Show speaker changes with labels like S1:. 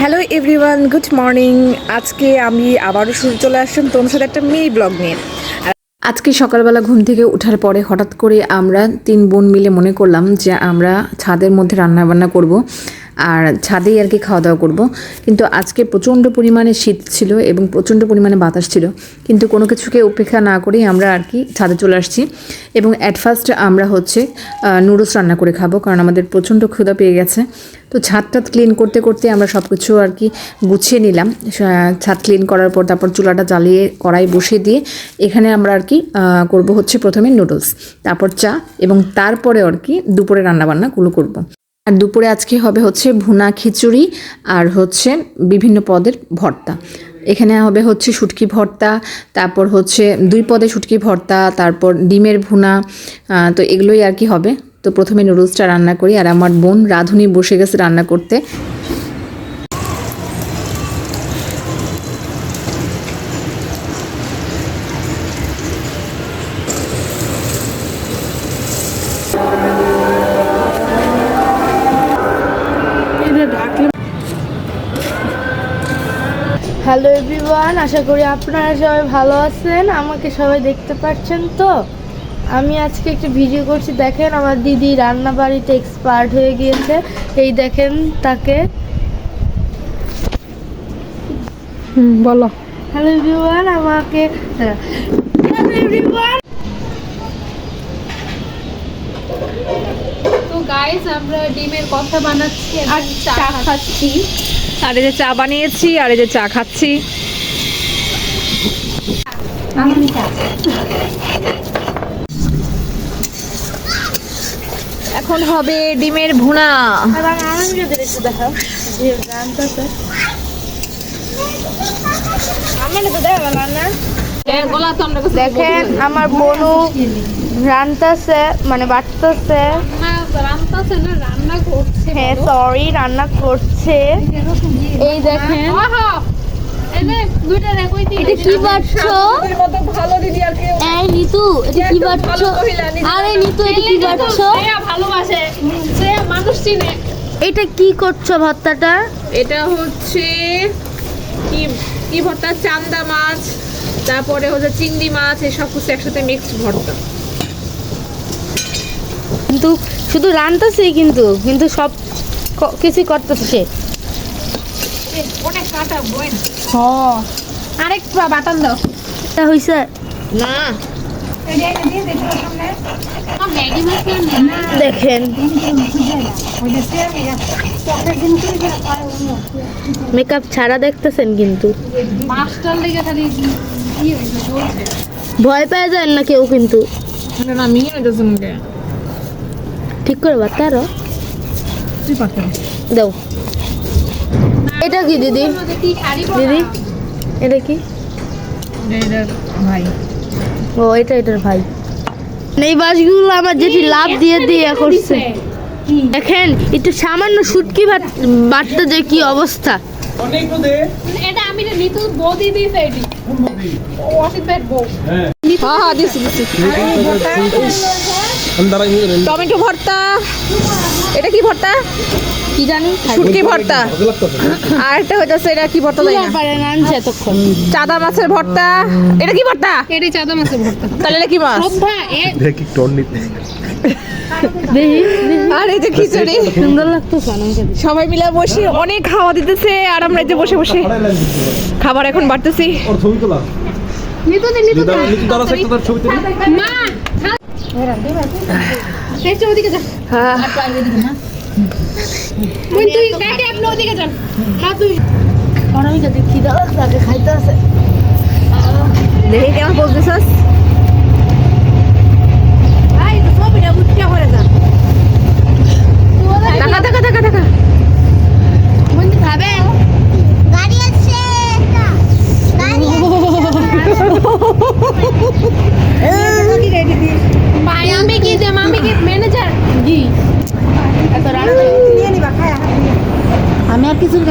S1: Hello everyone good morning আজকে আমি আবারও শুরু চলে আসলাম তোমার সাথে একটা মেয়ে ব্লগ নিয়ে। আজকে সকালবেলা ঘুম থেকে ওঠার পরে হঠাৎ করে আমরা তিন বোন মিলে মনে করলাম যে আমরা ছাদের মধ্যে রান্না বান্না করব। আর ছাদেই আর কি খাওয়া দাওয়া করব। কিন্তু আজকে প্রচণ্ড পরিমাণে শীত ছিল এবং প্রচণ্ড পরিমাণে বাতাস ছিল। কিন্তু কোনো কিছুকে উপেক্ষা না করেই আমরা আর কি ছাদে চলে আসছি। এবং অ্যাট ফার্স্ট আমরা হচ্ছে নুডলস রান্না করে খাব কারণ আমাদের প্রচণ্ড ক্ষুধা পেয়ে গেছে। তো ছাদ টাদ ক্লিন করতে করতে আমরা সব কিছু আর কি গুছিয়ে নিলাম। ছাদ ক্লিন করার পর তারপর চুলাটা জ্বালিয়ে, কড়াই বসিয়ে দিয়ে এখানে আমরা আর কি করব হচ্ছে প্রথমে নুডলস তারপর চা এবং তারপরে আর কি দুপুরে রান্নাবান্নাগুলো করব। আর দুপুরে আজকে হবে হচ্ছে ভুনা খিচুড়ি আর হচ্ছে বিভিন্ন পদের ভর্তা। এখানে হবে হচ্ছে শুটকি ভর্তা, তারপর হচ্ছে দুই পদে শুটকি ভর্তা, তারপর ডিমের ভুনা তো এগুলোই আর কি হবে। তো প্রথমে নুডলসটা রান্না করি আর আমার বোন রাঁধুনি বসে গেছে রান্না করতে।
S2: হ্যালো এভরিওয়ান আশা করি আপনারা সবাই ভালো আছেন। আমাকে সবাই দেখতে পাচ্ছেন তো? আমি আজকে একটা ভিডিও করছি। দেখেন আমার দিদি রান্না বাড়িতে এক্সপার্ট হয়ে গিয়েছে। এই দেখেন তাকে।
S1: বলো।
S2: হ্যালো এভরিওয়ান আমাকে হ্যালো এভরিওয়ান
S3: তো গাইস আমরা ডিমের কথা বানাচ্ছি। আর চা খাচ্ছি।
S1: আর এই যে চা বানিয়েছি আর এই যে চা খাচ্ছি। এখন হবে ডিমের ভুনা।
S2: দেখেন আমার বোনু রান্তাছে মানে বাটতেছে
S3: রান্না রান্না করছে
S2: হ্যাঁ সরি রান্না করছে। এই দেখেন। এটা কি এই নিতু এটা কি বাটছো? আরে নিতু এটা কি বাটছো?
S3: ভালোবাসে। শ্রেয়া মানুষ চিনে।
S2: এটা কি করছ ভর্তাটা?
S3: এটা হচ্ছে কি কি ভর্তা? চান্দা মাছ তারপরে হচ্ছে চিংড়ি মাছ এসব সব কিছু একসাথে মিক্সড ভর্তা।
S2: কিন্তু শুধু রান্তাছেই কিন্তু কিন্তু সব কিছুই করতেছে সে। হ্যাঁ।
S3: আরেক বাটান দাও।
S2: এটা হইছে?
S3: না।
S2: দেখেন। মেকআপ ছাড়া দেখতেছেন কিন্তু। ভয় পেয়ে যায় না কেউ কিন্তু
S3: না মিয়ে হইতেছে মুখে
S2: ঠিক করে
S3: পারতে
S2: দাও। এটা কি দিদি? দিদি এটা কি?
S3: ভাই।
S2: ও এটা এটার ভাই। এই বাসগুলো আমার যেটি লাভ দিয়ে দিয়ে করছে। দেখেন একটু সামান্য সুটকি ভাত বাটতে যে কি অবস্থা।
S3: এটা আমি নিতু বদি দিছে এটি। ও অসিত ভাইয়ের বউ।
S1: হ্যাঁ। হ্যাঁ দিছি দিছি। টমেটো ভর্তা। এটা কি ভর্তা?
S2: কি জানি?
S1: শুটকি ভর্তা আর একটা হইতাছে এটা কি ভর্তা জানি না?
S2: পারে আনছে এতক্ষণ?
S1: চাদা মাছের ভর্তা। এটা কি ভর্তা?
S3: চাঁদা মাছের ভর্তা।
S1: তাহলে এটা কি মাছ?
S3: শ্রদ্ধা এ
S4: দেখি টন নিতে।
S1: আর এই যে খিচুড়ি
S2: সুন্দর লাগতেছে
S1: সবাই মিলে বসে অনেক খাওয়া দিতেছে আর আমরা এই যে বসে বসে খাবার এখন বাড়তেছি।
S3: মা!
S2: দেখি আছে।
S1: দেখি কেমন বলতেছস
S3: হয়ে
S1: টাকা টাকা টাকা টাকা
S2: 펜슬